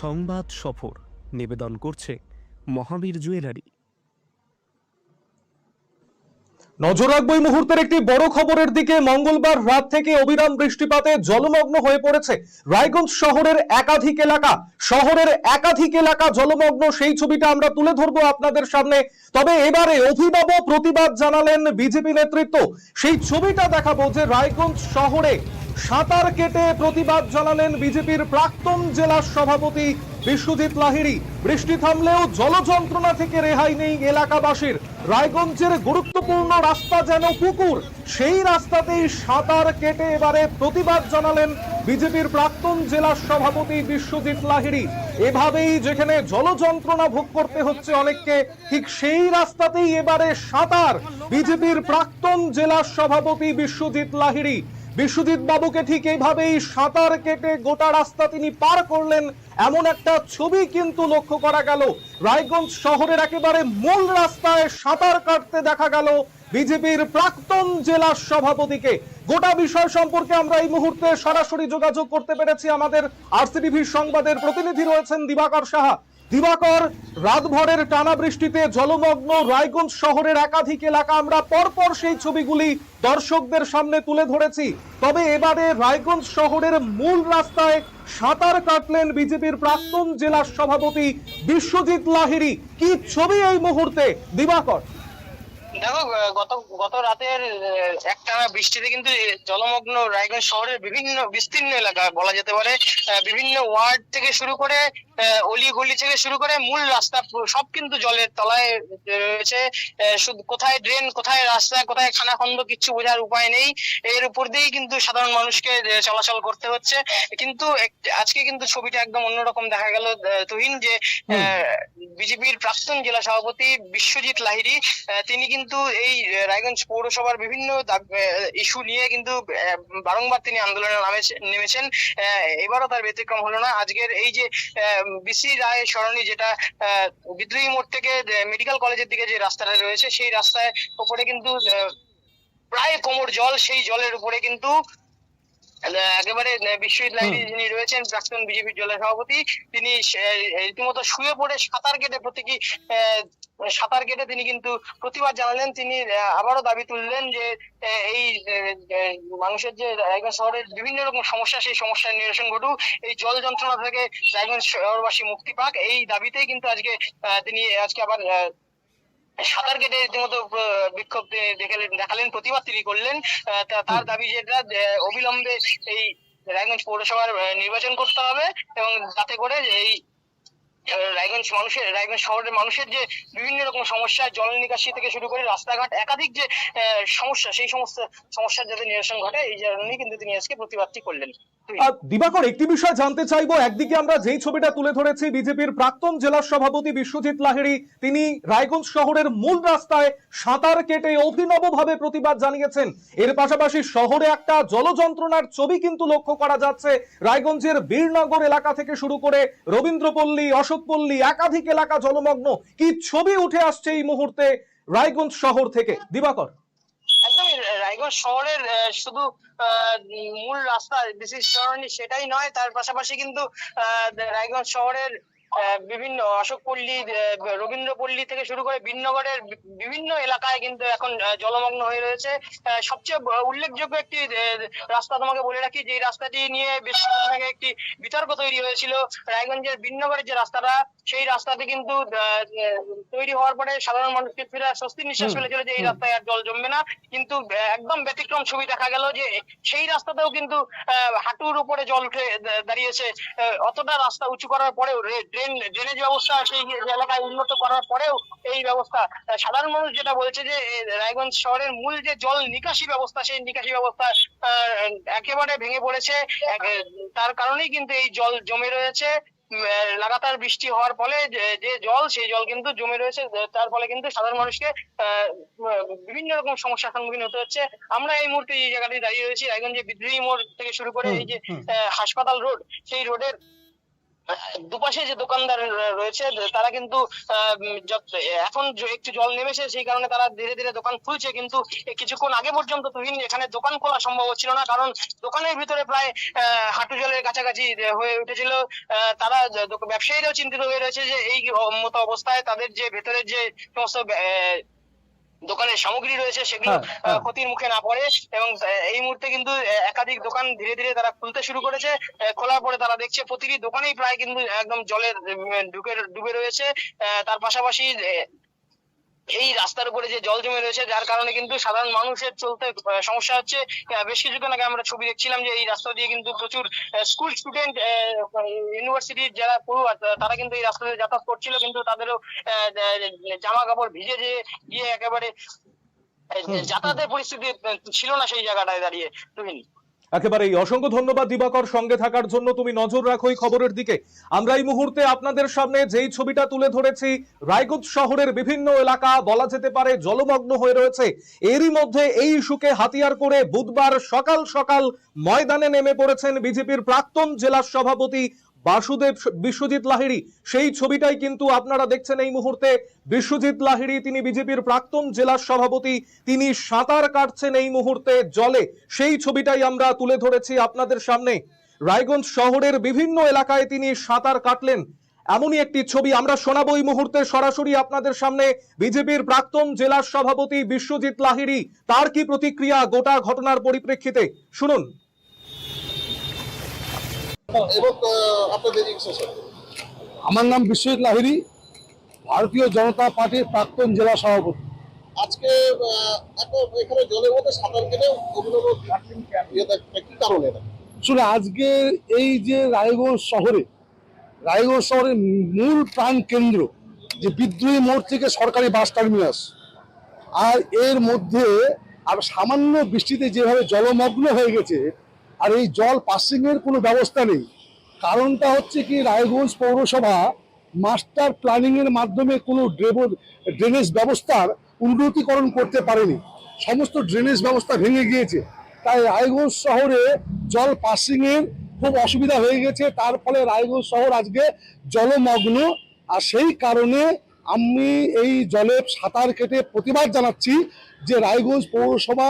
সংবাদ সফর নিবেদন করছে মহাবীর জুয়েলারি। নজর রাখব এই মুহূর্তের একটি বড় খবরের দিকে। মঙ্গলবার রাত থেকে অবিরাম বৃষ্টিপাতে জলমগ্ন হয়ে পড়েছে রায়গঞ্জ শহরের একাধিক এলাকা। শহরের একাধিক এলাকা জলমগ্ন, সেই ছবিটা আমরা তুলে ধরবো আপনাদের সামনে। তবে এবারে অভিভাবক প্রতিবাদ জানালেন বিজেপি নেতৃত্ব। সেই ছবিটা দেখাবো যে রায়গঞ্জ শহরে সাঁতার কেটে প্রতিবাদ জানালেন বিজেপির প্রাক্তন জেলা সভাপতি বিশ্বজিৎ লাহিড়ি। বৃষ্টি থামলেও জলযন্ত্রণা থেকে রেহাই নেই এলাকাবাসীর। রায়গঞ্জের গুরুত্বপূর্ণ রাস্তা যেন পুকুর, সেই রাস্তাতেই সাঁতার কেটে এবারে প্রতিবাদ জানালেন বিজেপির প্রাক্তন জেলা সভাপতি বিশ্বজিৎ লাহিড়ি। এভাবেই যেখানে জলযন্ত্রণা ভোগ করতে হচ্ছে অনেককে, ঠিক সেই রাস্তাতেই এবারে সাঁতার বিজেপির প্রাক্তন জেলা সভাপতি বিশ্বজিৎ লাহিড়ী। বিশ্বজিৎ বাবুকে ঠিক এইভাবেই সাঁতার কেটে গোটা রাস্তা তিনি পার করলেন। এমন একটা ছবি কিন্তু লক্ষ্য করা গেল। রায়গঞ্জ শহরের একেবারে মূল রাস্তায় সাঁতার কাটতে দেখা গেল বিজেপির প্রাক্তন জেলা সভাপতিকে। গোটা বিষয় সম্পর্কে আমরা এই মুহূর্তে সরাসরি যোগাযোগ করতে পেরেছি। আমাদের আরসিটিভির সংবাদের প্রতিনিধি রয়েছেন দিবাকর সাহা। দিবাকর, রাতভরের টানা বৃষ্টিতে জলমগ্ন রায়গঞ্জ শহরের একাধিক এলাকা আমরা পরপর সেই ছবিগুলি দর্শকদের সামনে তুলে ধরেছি। তবে এবারে রায়গঞ্জ শহরের মূল রাস্তায় সাঁতার কাটলেন বিজেপির প্রাক্তন জেলা সভাপতি বিশ্বজিৎ লাহিড়ী। কি ছবি এই মুহূর্তে? দিবাকর। দেখো গত গত রাতের একটানা বৃষ্টিতে কিন্তু জলমগ্ন রায়গঞ্জ শহরের বিভিন্ন বিস্তীর্ণ এলাকা বলা যেতে পারে বিভিন্ন ওয়ার্ড থেকে শুরু করে অলি গলি থেকে শুরু করে মূল রাস্তা সব কিন্তু জলের তলায় রয়েছে। শুধু কোথায় ড্রেন কোথায় রাস্তা কোথায় খানাখন্দ কিচ্ছু বোঝার উপায় নেই। এর উপর দিয়েই কিন্তু সাধারণ মানুষকে চলাচল করতে হচ্ছে। কিন্তু আজকে কিন্তু ছবিটা একদম অন্যরকম দেখা গেল তুহিন যে বিজেপির প্রাক্তন জেলা সভাপতি বিশ্বজিৎ লাহিড়ী তিনি কিন্তু এই আহ, রায়গঞ্জ পৌরসভার বিভিন্ন ইস্যু নিয়ে কিন্তু বারংবার তিনি আন্দোলনে নামেছে- নেমেছেন। এবারও তার ব্যতিক্রম হলো না। আজকের এই যে বিসি রায় সরণি যেটা বিদ্রোহী মোড় থেকে মেডিকেল কলেজের দিকে যে রাস্তাটা রয়েছে সেই রাস্তায় উপরে কিন্তু প্রায় কোমর জল সেই জলের উপরে কিন্তু একেবারে আহ, বিশ্ববিদ্যালয়ে যিনি রয়েছেন প্রাক্তন বিজেপির জেলা সভাপতি তিনি রীতিমতো শুয়ে পড়ে সাঁতার কেটে প্রতীকী সাঁতার কেটে তিনি কিন্তু প্রতিবাদ জানালেন। তিনি আবারও দাবি তুললেন যে এই মানুষের যে রায়গঞ্জ শহরের বিভিন্ন রকম সমস্যা সেই সমস্যার নিরসন ঘটুক। এই জল যন্ত্রণা থেকে রায়গঞ্জ শহরবাসী মুক্তি পাক। এই দাবিতেই কিন্তু আজকে আহ, তিনি আজকে আবার সাঁতার কেটে রীতিমতো বিক্ষোভ দেখালেন দেখালেন, প্রতিবাদ তিনি করলেন। তার দাবি যেটা অবিলম্বে এই রায়গঞ্জ পৌরসভার নির্বাচন করতে হবে এবং যাতে করে এই রায়গঞ্জ মানুষের রায়গঞ্জ শহরের মানুষের যে বিভিন্ন রকম সমস্যা, জল নিকাশি থেকে শুরু করে রাস্তাঘাট, একাধিক যে সমস্যা, সেই সমস্ত সমস্যার যাতে নিরসন ঘটে, এই জন্যই কিন্তু তিনি আজকে প্রতিবাদটি করলেন। দিবাকর, একটি বিষয় জানতে চাইব, একদিকে আমরা যেই ছবিটা তুলে ধরেছি, বিজেপির প্রাক্তন জেলা সভাপতি বিশ্বজিৎ লাহিড়ী, তিনি রায়গঞ্জ শহরের মূল রাস্তায় সাঁতার কেটে অভিনবভাবে প্রতিবাদ জানিয়েছেন। এর পাশাপাশি শহরে একটা জলযন্ত্রণার ছবি কিন্তু লক্ষ্য করা যাচ্ছে, রায়গঞ্জের বীরনগর এলাকা থেকে শুরু করে রবীন্দ্রপল্লী অশোকপল্লী একাধিক এলাকা জলমগ্ন। কি ছবি উঠে আসছে এই মুহূর্তে রায়গঞ্জ শহর থেকে? দিবাকর। একদমই, রায়গঞ্জ শহরের শুধু মূল রাস্তা, বিশেষ সরণি সেটাই নয়, তার পাশাপাশি কিন্তু রায়গঞ্জ শহরের বিভিন্ন অশোকপল্লী রবীন্দ্রপল্লী থেকে শুরু করে বিনগরের বিভিন্ন এলাকায় কিন্তু এখন জলমগ্ন হয়ে রয়েছে। সবচেয়ে উল্লেখযোগ্য একটি রাস্তা তোমাকে বলে রাখি যে রাস্তাটি নিয়ে বেশ আগে একটি বিতর্ক তৈরি হয়েছিল। রায়গঞ্জের বিনগরের যে রাস্তাটা সেই রাস্তাটি কিন্তু তৈরি হওয়ার পরে সাধারণ মানুষকে ফিরে স্বস্তি নিঃশ্বাস ফেলেছিল যে এই রাস্তায় আর জল জমবে না। কিন্তু একদম ব্যতিক্রম ছবি দেখা গেল যে সেই রাস্তাতেও কিন্তু আহ, হাঁটুর উপরে জল উঠে দাঁড়িয়েছে। অতটা রাস্তা উঁচু করার পরেও ড্রেন ড্রেনেজ ব্যবস্থা সেই এলাকায় উন্নত করার পরেও এই ব্যবস্থা। সাধারণ মানুষ যেটা বলছে যে রায়গঞ্জ শহরের মূল যে জল নিকাশি ব্যবস্থা সেই নিকাশি ব্যবস্থা একেবারে ভেঙে পড়েছে। তার কারণেই কিন্তু এই জল জমে রয়েছে। লাগাতার বৃষ্টি হওয়ার ফলে যে জল সেই জল কিন্তু জমে রয়েছে। তার ফলে কিন্তু সাধারণ মানুষকে আহ, বিভিন্ন রকম সমস্যার সম্মুখীন হতে হচ্ছে। আমরা এই মুহূর্তে এই জায়গাটি দাঁড়িয়ে রয়েছি। রায়গঞ্জে বিদ্রোহী মোড় থেকে শুরু করে এই যে হাসপাতাল রোড সেই রোডের দুপাশে যে দোকানদার রয়েছে তারা কিন্তু এখন একটু জল নেমেছে, সেই কারণে তারা ধীরে ধীরে দোকান খুলছে, কিন্তু কিছুক্ষণ আগে পর্যন্ত তুহিন এখানে দোকান খোলা সম্ভব হচ্ছিল না, কারণ দোকানের ভিতরে প্রায় হাঁটু জলের কাছাকাছি হয়ে উঠেছিল তারা ব্যবসায়ীরাও চিন্তিত হয়ে রয়েছে যে এই মতো অবস্থায় তাদের যে ভেতরের যে সমস্ত দোকানের সামগ্রী রয়েছে সেগুলো হ্যাঁ, হ্যাঁ। ক্ষতির মুখে না পড়ে এবং এই মুহূর্তে কিন্তু একাধিক দোকান ধীরে ধীরে তারা খুলতে শুরু করেছে খোলার পরে তারা দেখছে প্রতিটি দোকানেই প্রায় কিন্তু একদম জলের ঢুকে ডুবে ডুবে রয়েছে আহ, তার পাশাপাশি এই রাস্তার উপরে যে জল জমে রয়েছে যার কারণে কিন্তু সাধারণ মানুষের চলতে সমস্যা হচ্ছে। বেশ কিছুদিন আগে আমরা ছবি দেখছিলাম যে এই রাস্তা দিয়ে কিন্তু প্রচুর স্কুল স্টুডেন্ট ইউনিভার্সিটির যারা পড়ুয়া তারা কিন্তু এই রাস্তা দিয়ে যাতায়াত করছিল কিন্তু তাদেরও আহ, জামা কাপড় ভিজে যে গিয়ে একেবারে যাতায়াতের পরিস্থিতি ছিল না সেই জায়গাটায় দাঁড়িয়ে। তুহিন? একেবারেই অসংখ্য ধন্যবাদ দিবাকর সঙ্গে থাকার জন্য তুমি নজর রাখো এই খবরের দিকে। আমরা এই মুহূর্তে আপনাদের সামনে যেই ছবিটা তুলে ধরেছি, রায়গঞ্জ শহরের বিভিন্ন এলাকা, বলা যেতে পারে জলমগ্ন হয়ে রয়েছে। এরই মধ্যে এই ইস্যুকে হাতিয়ার করে বুধবার সকাল সকাল ময়দানে নেমে পড়েছেন বিজেপির প্রাক্তন জেলা সভাপতি বাসুদেব বিশ্বজিৎ লাহিড়ী। সেই ছবিটাই কিন্তু আপনারা দেখছেন এই মুহূর্তে। বিশ্বজিৎ লাহিড়ী, তিনি বিজেপির প্রাক্তন জেলা সভাপতি, তিনি সাঁতার কাটছেন এই মুহূর্তে জলে। সেই ছবিটাই আমরা তুলে ধরেছি আপনাদের সামনে। রায়গঞ্জ শহরের বিভিন্ন এলাকায় তিনি সাঁতার কাটলেন। এমনই একটি ছবি আমরা শোনাবো এই মুহূর্তে সরাসরি আপনাদের সামনে। বিজেপির প্রাক্তন জেলা সভাপতি বিশ্বজিৎ লাহিড়ী, তার কি প্রতিক্রিয়া গোটা ঘটনার পরিপ্রেক্ষিতে? শুনুন এবং আহ, আপনাদের ইনস্ট্রাকশন আমার নাম বিশ্বজিৎ লাহিড়ী ভারতীয় জনতা পার্টির প্রাক্তন জেলা সভাপতি। আজকে এখানে জলের মধ্যে সাঁতার কেটে ইয়ে কি কারণে আসলে আজকে এই যে রায়গঞ্জ শহরে রায়গঞ্জ শহরের মূল প্রাণ কেন্দ্র যে বিদ্রোহী মোড় থেকে সরকারি বাস টার্মিনাস আর এর মধ্যে আর সামান্য বৃষ্টিতে যেভাবে জলমগ্ন হয়ে গেছে আর এই জল পাসিং এর কোনো ব্যবস্থা নেই। কারণটা হচ্ছে কি, রায়গঞ্জ পৌরসভা মাস্টার প্ল্যানিং এর মাধ্যমে কোনো ড্রেনেজ ব্যবস্থার উন্নতিকরণ করতে পারেনি। সমস্ত ড্রেনেজ ব্যবস্থা ভেঙে গিয়েছে। তাই রায়গঞ্জ শহরে জল পাসিং এর খুব অসুবিধা হয়ে গেছে। তার ফলে রায়গঞ্জ শহর আজকে জলমগ্ন। আর সেই কারণে আমি এই জলে সাঁতার কেটে প্রতিবাদ জানাচ্ছি যে রায়গঞ্জ পৌরসভা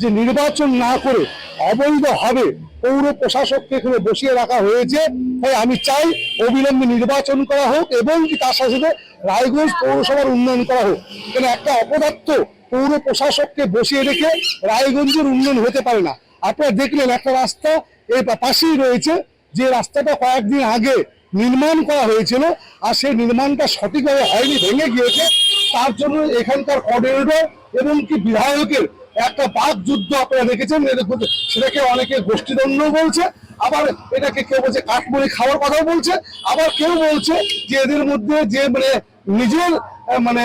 যে নির্বাচন না করে অবৈধভাবে পৌর প্রশাসককে এখানে বসিয়ে রাখা হয়েছে, তাই আমি চাই অবিলম্বে নির্বাচন করা হোক এবং তার সাথে সাথে রায়গঞ্জ পৌরসভার উন্নয়ন করা হোক। এখানে একটা অপদার্থ পৌর প্রশাসককে বসিয়ে রেখে রায়গঞ্জের উন্নয়ন হতে পারে না। আপনারা দেখলেন একটা রাস্তা পা- পাশেই রয়েছে, যে রাস্তাটা কয়েকদিন আগে নির্মাণ করা হয়েছিল আর সেই নির্মাণটা সঠিকভাবে হয়নি, ভেঙে গিয়েছে। তার জন্য এখানকার কোঅর্ডিনেটর এবং কি বিধায়কের একটা বাক যুদ্ধ আপনারা দেখেছেন সেটাকে অনেকে গোষ্ঠীদ্বন্দ্ব বলছে, আবার এটাকে কেউ বলছে কাঠমুড়ি খাওয়ার কথাও বলছে, আবার কেউ বলছে যে এদের মধ্যে যে মানে নিজের মানে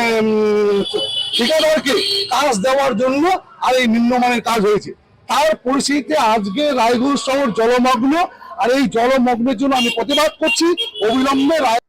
ঠিকাদারকে কাজ দেওয়ার জন্য আর এই নিম্নমানের কাজ হয়েছে। তার পরিস্থিতিতে আজকে রায়গঞ্জ শহর জলমগ্ন আর এই জলমগ্নের জন্য আমি প্রতিবাদ করছি। অবিলম্বে রায়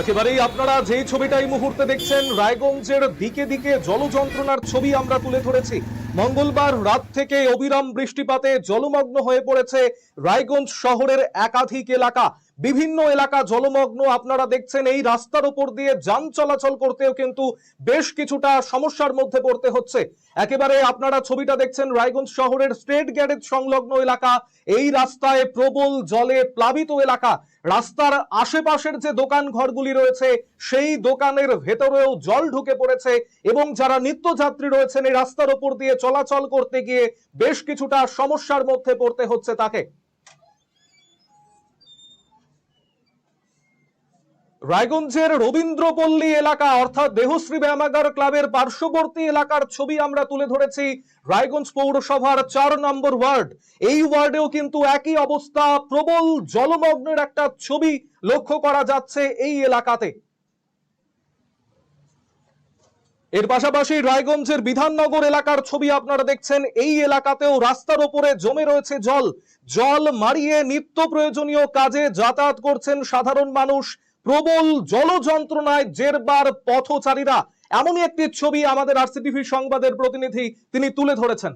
একেবারেই আপনারা যে ছবিটা এই মুহূর্তে দেখছেন, রায়গঞ্জের দিকে দিকে জলযন্ত্রণার ছবি আমরা তুলে ধরেছি। মঙ্গলবার রাত থেকে অবিরাম বৃষ্টিপাতে জলমগ্ন হয়ে পড়েছে রায়গঞ্জ শহরের একাধিক এলাকা। বিভিন্ন এলাকা জলমগ্ন, আপনারা দেখছেন এই রাস্তার উপর দিয়ে যান চলাচল করতেও কিন্তু বেশ কিছুটা সমস্যার মধ্যে পড়তে হচ্ছে। একেবারে আপনারা ছবিটা দেখছেন রায়গঞ্জ শহরের স্টেট গ্যারেজ সংলগ্ন এলাকা। এই রাস্তায় প্রবল জলে প্লাবিত এলাকা। রাস্তার আশেপাশের যে দোকান ঘরগুলি রয়েছে, সেই দোকানের ভেতরেও জল ঢুকে পড়েছে এবং যারা নিত্যযাত্রী রয়েছেন, এই রাস্তার উপর দিয়ে চলাচল করতে গিয়ে বেশ কিছুটা সমস্যার মধ্যে পড়তে হচ্ছে তাকে। রায়গঞ্জের রবীন্দ্রপল্লী এলাকা, অর্থাৎ দেহশ্রী ব্যায়ামাগার ক্লাবের পার্শ্ববর্তী এলাকার ছবি আমরা তুলে ধরেছি রায়গঞ্জ পৌরসভার চার নম্বর ওয়ার্ড। এই ওয়ার্ডেও কিন্তু একই অবস্থা, প্রবল জলমগ্নের একটা ছবি লক্ষ্য করা যাচ্ছে এই এলাকাতে। এর পাশাপাশি রায়গঞ্জের বিধাননগর এলাকার ছবি আপনারা দেখছেন, এই এলাকাতেও রাস্তার ওপরে জমে রয়েছে জল। জল মারিয়ে নিত্য প্রয়োজনীয় কাজে যাতায়াত করছেন সাধারণ মানুষ। প্রবল জল যন্ত্রণায় জেরবার পথচারীরা। এমনই একটি ছবি আমাদের আরসিটিভি সংবাদের প্রতিনিধি তিনি তুলে ধরেছেন।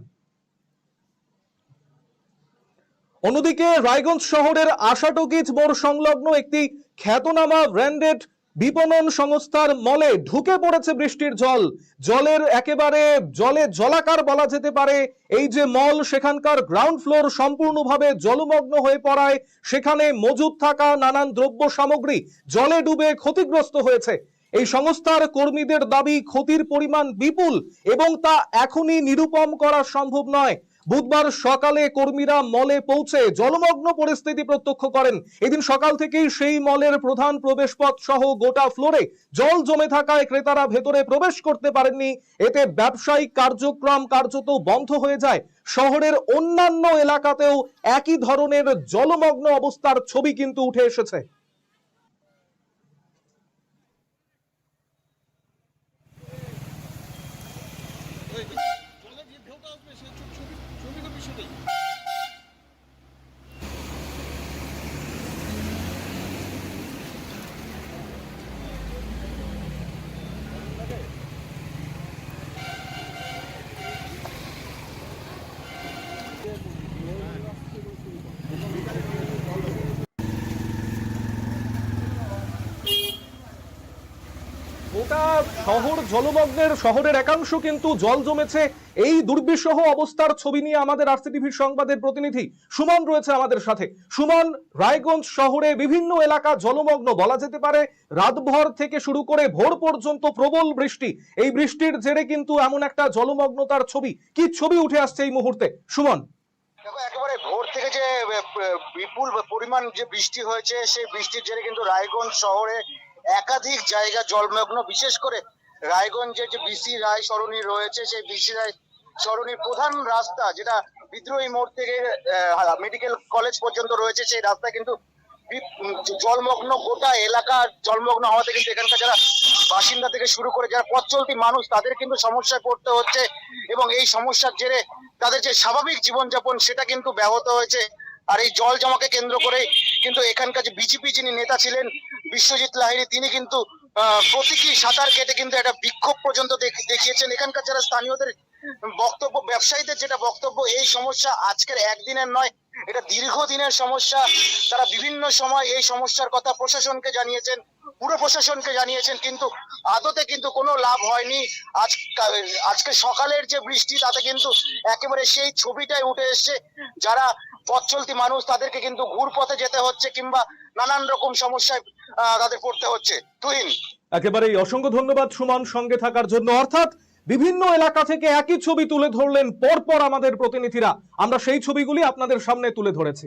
অন্যদিকে রায়গঞ্জ শহরের আশাটকিজ মোড় সংলগ্ন একটি খ্যাতনামা ব্র্যান্ডেড বিপণন সংস্থার মলে ঢুকে পড়েছে বৃষ্টির জল। জলের একেবারে জলে জলাকার বলা যেতে পারে। এই যে মল, সেখানকার গ্রাউন্ড ফ্লোর সম্পূর্ণভাবে জলমগ্ন হয়ে পড়ায়। সেখানে মজুদ থাকা নানান দ্রব্য সামগ্রী জলে ডুবে ক্ষতিগ্রস্ত হয়েছে। এই সংস্থার কর্মীদের দাবি, ক্ষতির পরিমাণ বিপুল এবং তা এখনই নিরূপম করা সম্ভব নয়। বুধবার সকালে কর্মীরা মলে পৌঁছে জলমগ্ন পরিস্থিতি প্রত্যক্ষ করেন। এদিন সকাল থেকেই সেই মলের প্রধান প্রবেশপথ সহ গোটা ফ্লোরে জল জমে থাকায় ক্রেতারা ভেতরে প্রবেশ করতে পারেননি। এতে ব্যবসায়িক কার্যক্রম কার্যত বন্ধ হয়ে যায়। শহরের অন্যান্য এলাকাতেও একই ধরনের জলমগ্ন অবস্থার ছবি কিন্তু উঠে এসেছে জলের যে ঢেউটা আসবে সে ছবি ছবি তো বিষয়টাই গোটা শহর জলমগ্নের, শহরের একাংশ কিন্তু জল জমেছে। এই দুর্বিষহ অবস্থার ছবি নিয়ে আমাদের আরসিটিভির সংবাদের প্রতিনিধি সুমন রয়েছে আমাদের সাথে। সুমন, রায়গঞ্জ শহরে বিভিন্ন এলাকা জলমগ্ন, বলা যেতে পারে রাতভর থেকে শুরু করে ভোর পর্যন্ত প্রবল বৃষ্টি। এই বৃষ্টির জেরে কিন্তু এমন একটা জলমগ্নতার ছবি। কি ছবি উঠে আসছে এই মুহূর্তে? সুমন। দেখো, একেবারে ভোর থেকে যে বিপুল পরিমাণ যে বৃষ্টি হয়েছে, সেই বৃষ্টির জেরে কিন্তু রায়গঞ্জ শহরে একাধিক জায়গা জলমগ্ন, বিশেষ করে রায়গঞ্জে যে বিসি রায় সরণি রয়েছে, সেই বিসি রায় সরণির প্রধান রাস্তা যেটা বিদ্রোহী মোড় থেকে মেডিকেল কলেজ পর্যন্ত রয়েছে, সেই রাস্তা কিন্তু জলমগ্ন গোটা এলাকা জলমগ্ন হওয়াতে কিন্তু এখানকার যারা বাসিন্দা থেকে শুরু করে যারা পথ চলতি মানুষ, তাদের কিন্তু সমস্যায় পড়তে হচ্ছে এবং এই সমস্যার জেরে তাদের যে স্বাভাবিক জীবনযাপন, সেটা কিন্তু ব্যাহত হয়েছে। আর এই জল জমাকে কেন্দ্র করে কিন্তু এখানকার যে বিজেপি যিনি নেতা ছিলেন, বিশ্বজিৎ লাহিড়ী, তিনি কিন্তু প্রতীকী সাঁতার কেটে কিন্তু একটা বিক্ষোভ পর্যন্ত দেখিয়েছেন। এখানকার যারা স্থানীয়দের বক্তব্য, ব্যবসায়ীদের যেটা বক্তব্য, এই সমস্যা আজকের একদিনের নয়, এটা দীর্ঘদিনের সমস্যা। তারা বিভিন্ন সময় এই সমস্যার কথা প্রশাসনকে জানিয়েছেন, পুরো প্রশাসনকে জানিয়েছেন, কিন্তু আদতে কিন্তু কোনো লাভ হয়নি। আজ আজকে সকালের যে বৃষ্টি, তাতে কিন্তু একেবারে সেই ছবিটাই উঠে এসছে। যারা পথ চলতি মানুষ তাদেরকে কিন্তু ঘুর পথে যেতে হচ্ছে কিংবা নানান রকম সমস্যায় তাদের পড়তে হচ্ছে। তুহিন। একেবারেই অসংখ্য ধন্যবাদ সুমন সঙ্গে থাকার জন্য। অর্থাৎ বিভিন্ন এলাকা থেকে একই ছবি তুলে ধরলেন পরপর আমাদের প্রতিনিধিরা। আমরা সেই ছবিগুলি আপনাদের সামনে তুলে ধরেছি।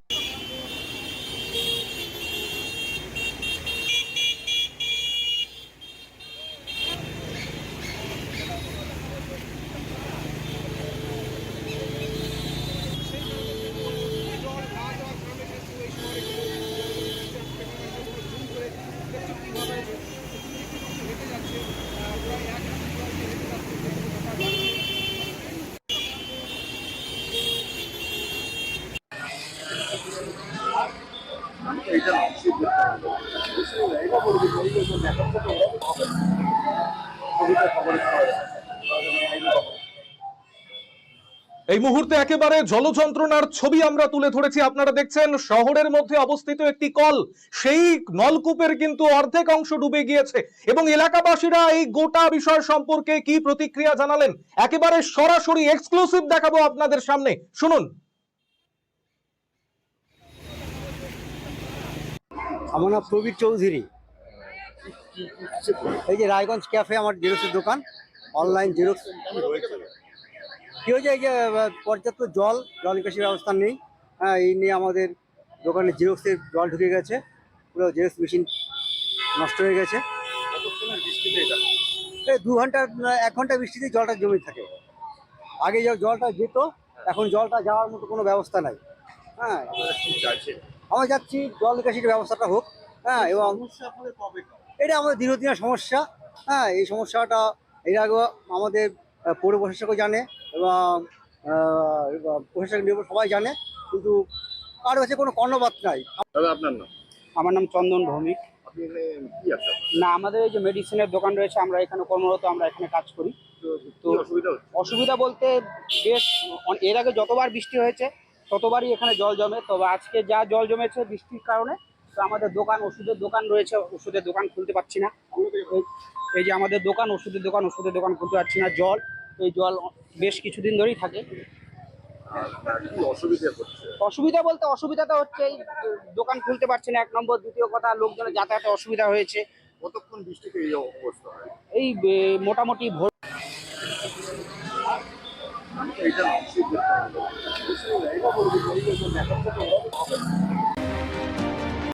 এই মুহূর্তে একেবারে জলযন্ত্রণার ছবি আমরা তুলে ধরেছি। আপনারা দেখছেন, শহরের মধ্যে অবস্থিত একটি কল। সেই নলকূপের কিন্তু অর্ধেক অংশ ডুবে গিয়েছে। এবং এলাকাবাসীরা এই গোটা বিষয় সম্পর্কে কি প্রতিক্রিয়া জানালেন, একেবারে সরাসরি এক্সক্লুসিভ দেখাবো আপনাদের সামনে। শুনুন। আমার নাম প্রবীর চৌধুরী। এই যে রায়গঞ্জ ক্যাফে আমার জেরক্সের দোকান, অনলাইন জেরক্স। কি হয়েছে? এই যে পর্যাপ্ত জল জল নিকাশি ব্যবস্থা নেই। হ্যাঁ এই নিয়ে আমাদের দোকানে জেরক্সের জল ঢুকে গেছে। পুরো জেরক্স মেশিন নষ্ট হয়ে গেছে। এই দু ঘণ্টা, এক ঘণ্টা বৃষ্টিতে জলটা জমে থাকে। আগে জলটা যেত, এখন জলটা যাওয়ার মতো কোনো ব্যবস্থা নাই। হ্যাঁ। আমরা যাচ্ছি জল নিকাশির ব্যবস্থাটা হোক হ্যাঁ এবং এটা আমাদের দীর্ঘদিনের সমস্যা হ্যাঁ এই সমস্যাটা এর আগে আমাদের পৌর প্রশাসকও জানে এবং প্রশাসক নিয়োগ সবাই জানে কিন্তু কারও কাছে কোনো কর্ণপাত নাই। আপনার নাম? আমার নাম চন্দন ভৌমিক? না আমাদের এই যে মেডিসিনের দোকান রয়েছে আমরা এখানে কর্মরত আমরা এখানে কাজ করি। তো অসুবিধা বলতে বেশ এর আগে যতবার বৃষ্টি হয়েছে ততবারই এখানে জল জমে। তবে আজকে যা জল জমেছে বৃষ্টির কারণে তো আমাদের দোকান ওষুধের দোকান রয়েছে ওষুধের দোকান খুলতে পারছি না। এই- যে আমাদের দোকান ওষুধের দোকান ওষুধের দোকান খুলতে পারছি না। জল এই জল বেশ কিছুদিন ধরেই থাকে। অসুবিধা বলতে অসুবিধাটা হচ্ছে এই দোকান খুলতে পারছি না এক নম্বর। দ্বিতীয় কথা লোকজনের যাতায়াতে অসুবিধা হয়েছে। কতক্ষণ বৃষ্টিতে এই অবস্থা হয়? এই মোটামুটি ভোর এইটা Tôi nghĩ nó không được.